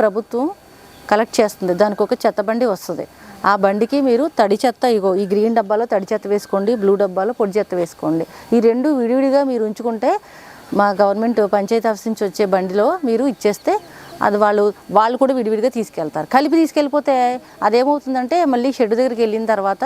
ప్రభుత్వం కలెక్ట్ చేస్తుంది. దానికి ఒక చెత్త బండి వస్తుంది. ఆ బండికి మీరు తడి చెత్త ఇగో ఈ గ్రీన్ డబ్బాలో తడి చెత్త వేసుకోండి బ్లూ డబ్బాలో పొడి చెత్త వేసుకోండి. ఈ రెండు విడివిడిగా మీరు ఉంచుకుంటే మా గవర్నమెంట్ పంచాయతీ ఆఫీస్ నుంచి వచ్చే బండిలో మీరు ఇచ్చేస్తే అది వాళ్ళు వాళ్ళు కూడా విడివిడిగా తీసుకెళ్తారు. కలిపి తీసుకెళ్ళిపోతే అదేమవుతుందంటే మళ్ళీ షెడ్ దగ్గరికి వెళ్ళిన తర్వాత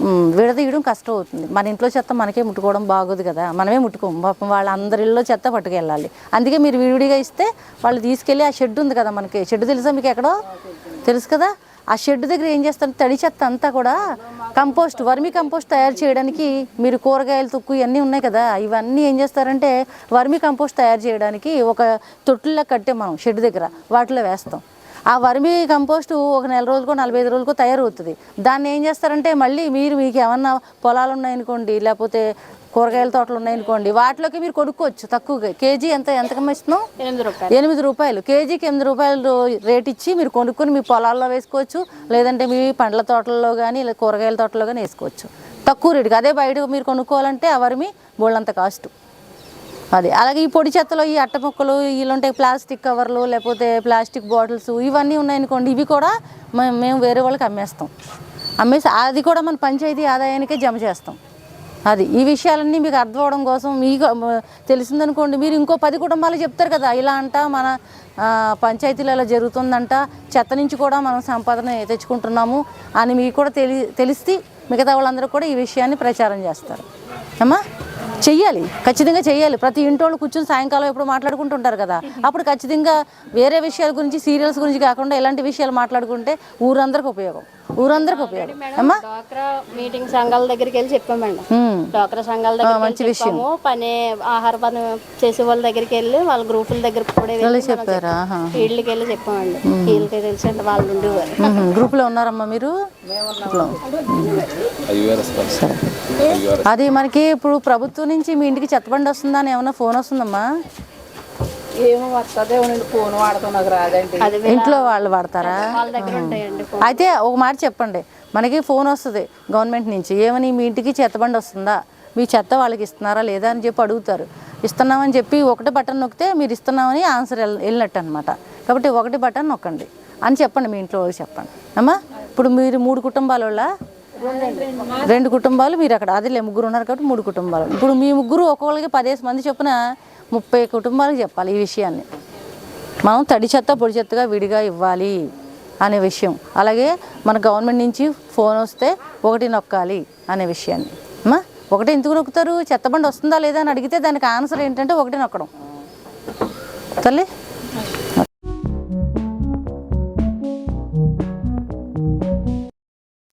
విడదీయడం కష్టం అవుతుంది మన ఇంట్లో చెత్త మనకే ముట్టుకోవడం బాగోదు కదా. మనమే ముట్టుకోము. పాపం వాళ్ళందరిలో చెత్త పట్టుకెళ్ళాలి. అందుకే మీరు విడివిడిగా ఇస్తే వాళ్ళు తీసుకెళ్ళి ఆ షెడ్ ఉంది కదా మనకి. షెడ్ తెలుసా మీకు ఎక్కడో? తెలుసు కదా? ఆ షెడ్ దగ్గర ఏం చేస్తారు? తడి చెత్త అంతా కూడా కంపోస్ట్ వర్మి కంపోస్ట్ తయారు చేయడానికి మీరు కూరగాయలు తొక్కు ఇవన్నీ ఉన్నాయి కదా. ఇవన్నీ ఏం చేస్తారంటే వర్మి కంపోస్ట్ తయారు చేయడానికి ఒక తొట్టులా కట్టే మనం షెడ్ దగ్గర. వాటిలో వేస్తాం. ఆ వర్మి కంపోస్ట్ ఒక నెల రోజులకో నలభై ఐదు రోజులకో తయారవుతుంది. దాన్ని ఏం చేస్తారంటే మళ్ళీ మీరు మీకు ఏమన్నా పొలాలు ఉన్నాయనుకోండి లేకపోతే కూరగాయల తోటలు ఉన్నాయనుకోండి వాటిలోకి మీరు కొనుక్కోవచ్చు తక్కువగా. కేజీ ఎంత ఎంతకమ్మ ఇస్తున్నాం ఎనిమిది రూపాయలు. ఎనిమిది రూపాయలు. కేజీకి ఎనిమిది రూపాయలు రేట్ ఇచ్చి మీరు కొనుక్కొని మీ పొలాల్లో వేసుకోవచ్చు లేదంటే మీ పండ్ల తోటల్లో కానీ లేదా కూరగాయల తోటలో కానీ వేసుకోవచ్చు. తక్కువ రేటుకి. అదే బయట మీరు కొనుక్కోవాలంటే ఆ వరిమి బోళ్ళంత కాస్ట్. అది. అలాగే ఈ పొడి చెత్తలో ఈ అట్ట ముక్కలు ఇలాంటి ప్లాస్టిక్ కవర్లు లేకపోతే ప్లాస్టిక్ బాటిల్స్ ఇవన్నీ ఉన్నాయనుకోండి ఇవి కూడా మేము వేరే వాళ్ళకి అమ్మేస్తాం. అమ్మేసి అది కూడా మన పంచాయతీ ఆదాయానికే జమ చేస్తాం. అది. ఈ విషయాలన్నీ మీకు అర్థం అవడం కోసం మీకు తెలిసిందనుకోండి మీరు ఇంకో పది కుటుంబాలు చెప్తారు కదా ఇలా అంట మన పంచాయతీలలో పంచాయతీలో ఇలా జరుగుతుందంట చెత్త నుంచి కూడా మనం సంపాదన తెచ్చుకుంటున్నాము అని మీకు కూడా తెలి తెలిస్తే మిగతా వాళ్ళందరూ కూడా ఈ విషయాన్ని ప్రచారం చేస్తారు. అమ్మా? చెయ్యాలి. ఖచ్చితంగా చెయ్యాలి. ప్రతి ఇంటోళ్ళు కూర్చొని సాయంకాలం ఎప్పుడు మాట్లాడుకుంటుంటారు కదా. అప్పుడు ఖచ్చితంగా వేరే విషయాల గురించి సీరియల్స్ గురించి కాకుండా ఇలాంటి విషయాలు మాట్లాడుకుంటే ఊరందరికి ఉపయోగం. ఊరందరికి ఉపయోగం అమ్మా. డ్వాక్రా మీటింగ్ సంఘాల దగ్గరికి వెళ్ళి చెప్పామండి. డ్వాక్రా సంఘాల దగ్గరికి వెళ్ళి చెప్పాము. పని ఆహార పని చేసే వాళ్ళ దగ్గరికి వెళ్ళి వాళ్ళ గ్రూపుల దగ్గరికి కూడా చెప్పారా. వీళ్ళకి వెళ్ళి చెప్పామండి వీళ్ళకి తెలిసి అంటే వాళ్ళు ఉండేవారు. మ్మ్. గ్రూప్లో ఉన్నారమ్మా మీరు? అది మనకి ఇప్పుడు ప్రభుత్వం నుంచి మీ ఇంటికి చెత్తబండి వస్తుందా అని ఏమన్నా ఫోన్ వస్తుందమ్మా? ఏమో వస్తుందే ఫోన్ వాడతాం నాకు రాదండి. అది ఇంట్లో వాళ్ళు వాడతారా? వాళ్ళ దగ్గర ఉంటాయండి అయితే ఒక మాట చెప్పండి. మనకి ఫోన్ వస్తుంది గవర్నమెంట్ నుంచి. ఏమని మీ ఇంటికి చెత్తబండి వస్తుందా? మీ చెత్త వాళ్ళకి ఇస్తున్నారా లేదా అని చెప్పి అడుగుతారు. ఇస్తున్నామని చెప్పి ఒకటి బటన్ నొక్కితే మీరు ఇస్తున్నామని ఆన్సర్ వెళ్ళ- వెళ్ళినట్టు అనమాట కాబట్టి ఒకటి బటన్ నొక్కండి. అని చెప్పండి మీ ఇంట్లో వాళ్ళకి చెప్పండి. అమ్మా ఇప్పుడు మీరు మూడు కుటుంబాల వాళ్ళ? రెండు కుటుంబాలు మీరు అక్కడ అదిలే ముగ్గురు ఉన్నారు కాబట్టి మూడు కుటుంబాలు. ఇప్పుడు మీ ముగ్గురు ఒక్కొక్కరికి పదిహేను మంది చొప్పున ముప్పై కుటుంబాలకు చెప్పాలి ఈ విషయాన్ని. మనం తడి చెత్త పొడి చెత్తగా విడిగా ఇవ్వాలి అనే విషయం. అలాగే మన గవర్నమెంట్ నుంచి ఫోన్ వస్తే ఒకటి నొక్కాలి అనే విషయాన్ని. అమ్మా ఒకటి ఎందుకు నొక్కుతారు? చెత్త బండి వస్తుందా లేదా అని అడిగితే దానికి ఆన్సర్ ఏంటంటే ఒకటి నొక్కడం. తల్లి?